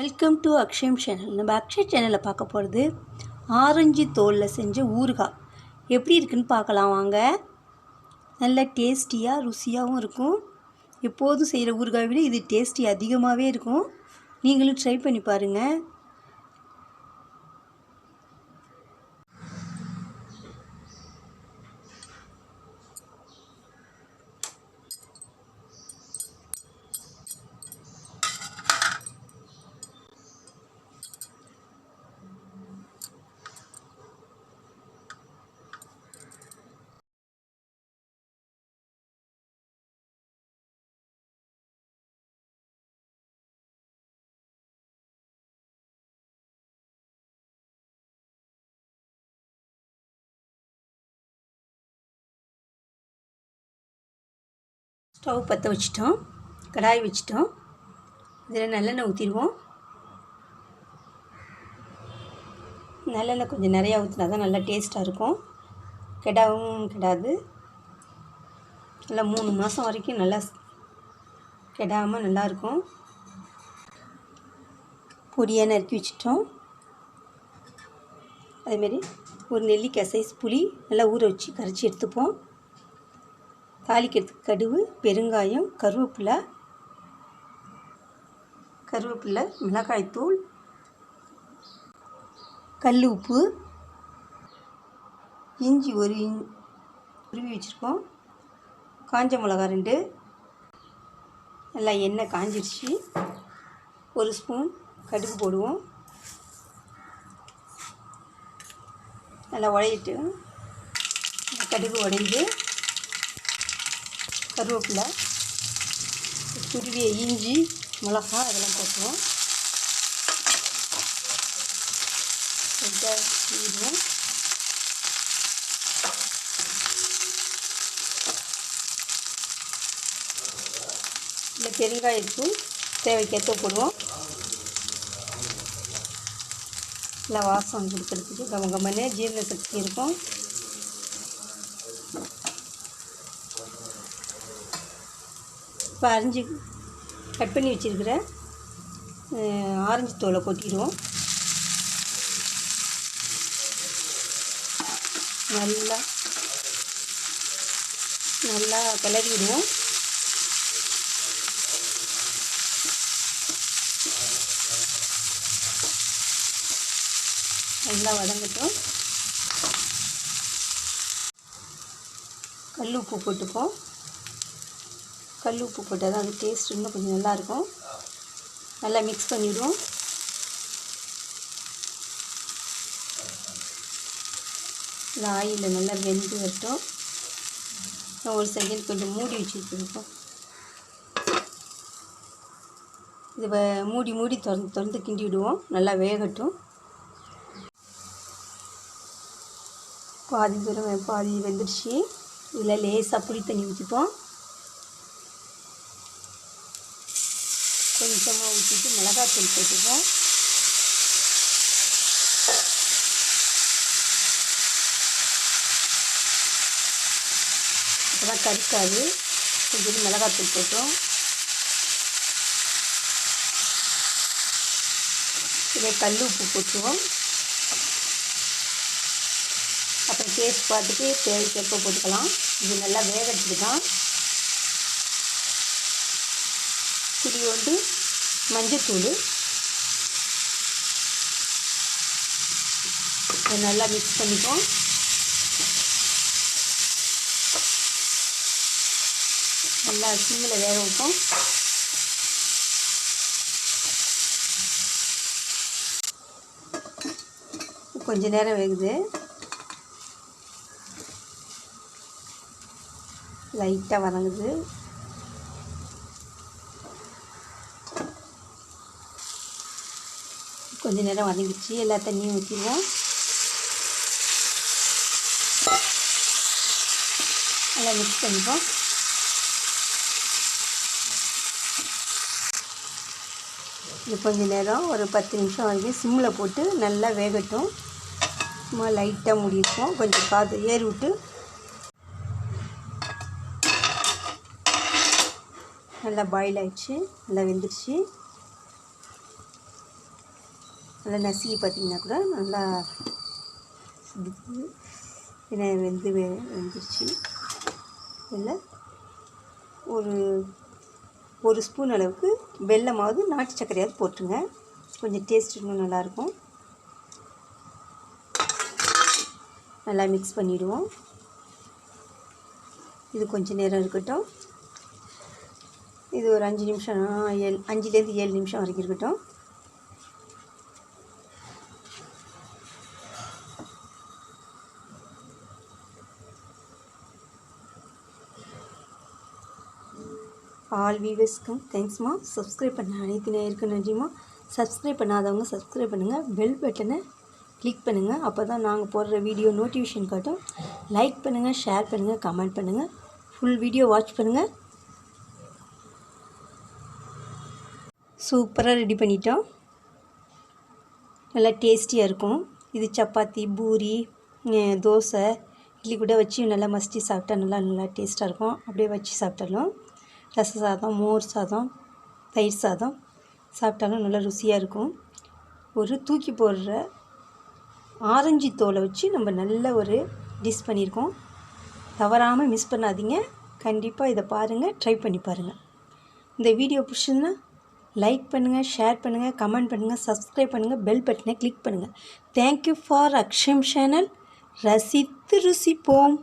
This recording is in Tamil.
வெல்கம் டு அக்ஷயம் சேனல் நம்ம அக்ஷய் சேனலில் பார்க்க போகிறது ஆரஞ்சு தோலில் செஞ்ச ஊறுகாய். எப்படி இருக்குன்னு பார்க்கலாம் வாங்க. நல்ல டேஸ்டியாக ருசியாகவும் இருக்கும். எப்போதும் செய்கிற ஊறுகாய் விட இது டேஸ்டி அதிகமாகவே இருக்கும். நீங்களும் ட்ரை பண்ணி பாருங்கள் ஸ்டவ் பற்ற வச்சிட்டோம். கடாய் வச்சிட்டோம். இதில் நல்லெண்ணெய் ஊற்றிடுவோம் நல்லெண்ணெய் கொஞ்சம் நிறையா ஊற்றினா தான் நல்லா டேஸ்ட்டாக இருக்கும். கெடாவும் கெடாது. நல்லா மூணு மாதம் வரைக்கும் நல்லா கெடாமல் நல்லாயிருக்கும் பொடியாக நறுக்கி வச்சிட்டோம். அதேமாரி ஒரு நெல்லிக்காய் சைஸ் புளி நல்லா ஊற வச்சு கரைச்சி எடுத்துப்போம். தாளிக்கிறதுக்கு கடுகு பெருங்காயம் கருவேப்பிலை கருவேப்பிலை மிளகாய்த்தூள் கல் உப்பு இஞ்சி ஒரு உருவி வச்சுருக்கோம். காஞ்ச மிளகா ரெண்டு நல்லா எண்ணெய் காஞ்சிருச்சு. ஒரு ஸ்பூன் கடுகு போடுவோம். நல்லா உடையிட்டு கடுகு உடைஞ்சு கருவேப்பிலை துருவிய இஞ்சி மிளகா அதெல்லாம் போட்டுருவோம். ஈடுவோம் இல்லை பெருங்காயத்து தேவைக்கேற்ற போடுவோம். இல்லை வாசம் கொடுக்கறதுக்கு கம ஜீரண சக்தி இருக்கும். இப்போ அரிஞ்சு கட் பண்ணி வச்சுருக்கிற ஆரஞ்சு தோலை கொட்டிடுவோம். நல்லா நல்லா கிளறி விடுவோம் நல்லா வதங்கட்டும். கல் உப்பு போட்டுப்போம் கல் உப்பு போட்டால் தான் அது டேஸ்ட் இன்னும் கொஞ்சம் நல்லாயிருக்கும். நல்லா மிக்ஸ் பண்ணிவிடுவோம் நல்லா ஆயிலில் நல்லா வெந்து வரட்டும். ஒரு செகண்ட் கொஞ்சம் மூடி வச்சுருக்கோம் இது வ- மூடி மூடி திறந்து திறந்து கிண்டி விடுவோம் நல்லா வேகட்டும். பாதி தூரம் பாதி வெந்துடுச்சு. இதில் லேசாக புளி தண்ணி ஊற்றிப்போம். மிளகாய் மிளகாத்தூள் போட்டுப்போம் அப்போ கறிக்காது கொஞ்சம் மிளகாத்தூள் போட்டோம் இதை கல் உப்பு போட்டுருவோம் அப்புறம் டேஸ்ட் பார்த்துட்டு தேவைக்கேற்ப போட்டுக்கலாம் இது நல்லா வேகிறதுக்கு தான் இது மஞ்சத்தூள். நல்லா மிக்ஸ் பண்ணிப்போம். நல்லா சிம்மில் வேக வைப்போம். கொஞ்ச நேரம் வேகுது. லைட்டாக வதங்குது கொஞ்சம் நேரம் வதங்கிச்சு எல்லா தண்ணியும் ஊற்றிடுவோம் நல்லா மிக்ஸ் பண்ணிப்போம். இது கொஞ்சம் நேரம் ஒரு பத்து நிமிஷம் வரைக்கும் சிம்மில் போட்டு நல்லா வேகட்டும். சும்மா லைட்டாக முடிப்போம் கொஞ்சம் காது ஏறி விட்டு. நல்லா பாயில் ஆகிடுச்சு நல்லா வெந்துடுச்சு. நல்லா நசுக்கி பார்த்திங்கன்னா கூட நல்லா என்ன வெந்து வெ- வெந்துருச்சு. இல்லை ஒரு ஒரு ஸ்பூன் அளவுக்கு வெல்லமாவது நாட்டு சர்க்கரையாவது போட்டுருங்க. கொஞ்சம் டேஸ்ட் இன்னும் நல்லாயிருக்கும். நல்லா மிக்ஸ் பண்ணிவிடுவோம் இது கொஞ்சம் நேரம் இருக்கட்டும். இது ஒரு அஞ்சு நிமிஷம் ஏழு அஞ்சுலேருந்து ஏழு நிமிஷம் வரைக்கும் இருக்கட்டும். ஆல் வீவர்ஸ்க்கும் தேங்க்ஸ்மா சப்ஸ்கிரைப் பண்ண அனைத்து நேருக்கு நன்றிமா சப்ஸ்கிரைப் பண்ணாதவங்க சப்ஸ்கிரைப் பண்ணுங்கள் பெல் பட்டனை கிளிக் பண்ணுங்கள் அப்போ தான் நாங்கள் போடுற வீடியோ நோட்டிஃபிகேஷன் காட்டும். லைக் பண்ணுங்கள் ஷேர் பண்ணுங்கள் கமெண்ட் பண்ணுங்கள் ஃபுல் வீடியோ வாட்ச் பண்ணுங்கள் சூப்பராக ரெடி பண்ணிட்டோம். நல்லா டேஸ்டியாக இருக்கும். இது சப்பாத்தி பூரி தோசை இட்லி கூட வச்சு நல்லா மசிச்சு சாப்பிட்டா நல்லா நல்லா டேஸ்ட்டாக இருக்கும். அப்படியே வச்சு சாப்பிட்டாலும் ரச சாதம் மோர் சாதம் தயிர் சாதம் சாப்பிட்டாலும் நல்லா ருசியாக இருக்கும். ஒரு தூக்கி போடுற ஆரஞ்சு தோலை வச்சு நம்ம நல்ல ஒரு டிஷ் பண்ணியிருக்கோம். தவறாமல் மிஸ் பண்ணாதீங்க. கண்டிப்பாக இதை பாருங்கள் ட்ரை பண்ணி பாருங்கள் இந்த வீடியோ பிடிச்சதுன்னா லைக் பண்ணுங்கள் ஷேர் பண்ணுங்கள் கமெண்ட் பண்ணுங்கள் சப்ஸ்கிரைப் பண்ணுங்கள் பெல் பட்டனை கிளிக் பண்ணுங்கள் தேங்க்யூ ஃபார் அக்ஷம் சேனல் ரசித்து ருசிப்போம்.